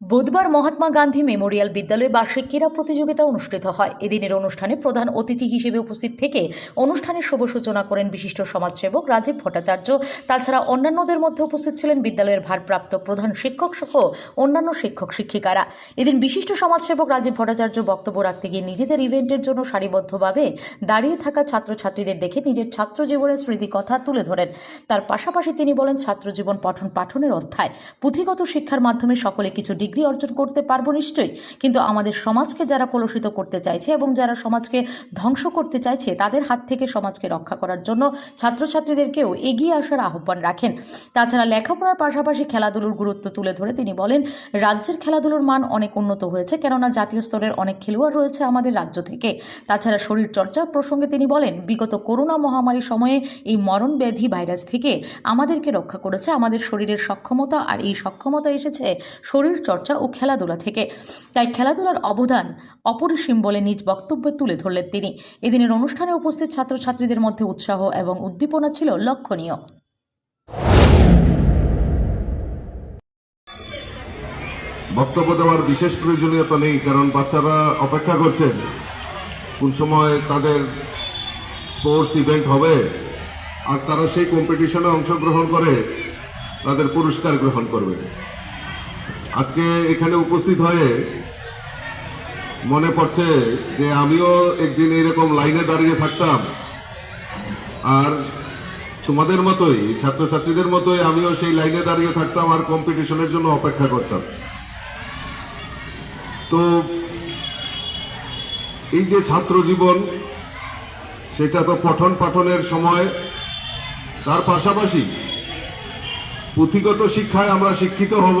বুধবার মহাত্মা গান্ধী মেমোরিয়াল বিদ্যালয়ে বার্ষিক ক্রীড়া প্রতিযোগিতা অনুষ্ঠিত হয়। এদিনের অনুষ্ঠানে প্রধান অতিথি হিসেবে উপস্থিত থেকে অনুষ্ঠানের শুভ সূচনা করেন বিশিষ্ট সমাজসেবক রাজীব ভট্টাচার্য। তাছাড়া অন্যান্যদের মধ্যে উপস্থিত ছিলেন বিদ্যালয়ের ভারপ্রাপ্ত প্রধান শিক্ষক সহ অন্যান্য শিক্ষক শিক্ষিকারা। এদিন বিশিষ্ট সমাজসেবক রাজীব ভট্টাচার্য বক্তব্য রাখতে গিয়ে নিজেদের ইভেন্টের জন্য সারিবদ্ধভাবে দাঁড়িয়ে থাকা ছাত্রছাত্রীদের দেখে নিজের ছাত্র জীবনের স্মৃতিকথা তুলে ধরেন। তার পাশাপাশি তিনি বলেন, ছাত্রজীবন পঠন পাঠনের অধ্যায়। পুঁথিগত শিক্ষার মাধ্যমে সকলে কিছু ডিগ্রি অর্জন করতে পারব নিশ্চয়ই। কিন্তু আমাদের সমাজকে যারা কলুষিত করতে চাইছে এবং যারা সমাজকে ধ্বংস করতে চাইছে, তাদের হাত থেকে সমাজকে রক্ষা করার জন্য ছাত্রছাত্রীদেরকেও এগিয়ে আসার আহ্বান রাখেন। তাছাড়া লেখাপড়ার পাশাপাশি খেলাধুলোর গুরুত্ব তুলে ধরে তিনি বলেন, রাজ্যের খেলাধুলোর মান অনেক উন্নত হয়েছে, কেননা জাতীয় স্তরের অনেক খেলোয়াড় রয়েছে আমাদের রাজ্য থেকে। তাছাড়া শরীর চর্চা প্রসঙ্গে তিনি বলেন, বিগত করোনা মহামারী সময়ে এই মরণ ব্যাধি ভাইরাস থেকে আমাদেরকে রক্ষা করেছে, আমাদের শরীরের সক্ষমতা, আর এই সক্ষমতা এসেছে শরীর চর্চা ও খেলাধুলা থেকে। তাই খেলাধুলার অবদান অপরিসীম বলে নিজ বক্তব্যে তুলে ধরলেন তিনি। এদিনের অনুষ্ঠানে উপস্থিত ছাত্রছাত্রীদের মধ্যে উৎসাহ এবং উদ্দীপনা ছিল লক্ষণীয়। বক্তব্য দেওয়ার বিশেষ প্রয়োজনীয়তা নেই, কারণ বাচ্চারা অপেক্ষা করছেন। কোন সময় তাদের স্পোর্টস ইভেন্ট হবে, আর তারা সেই কম্পিটিশনে অংশগ্রহণ করে, তাদের পুরস্কার গ্রহণ করবে। আজকে এখানে উপস্থিত হয়ে মনে পড়ছে যে আমিও একদিন এরকম লাইনে দাঁড়িয়ে থাকতাম। আর তোমাদের মতোই, ছাত্রছাত্রীদের মতোই আমিও সেই লাইনে দাঁড়িয়ে থাকতাম আর কম্পিটিশনের জন্য অপেক্ষা করতাম। তো এই যে ছাত্র জীবন, সেটা তো পঠন পাঠনের সময়। তার পাশাপাশি পুঁথিগত শিক্ষায় আমরা শিক্ষিত হব।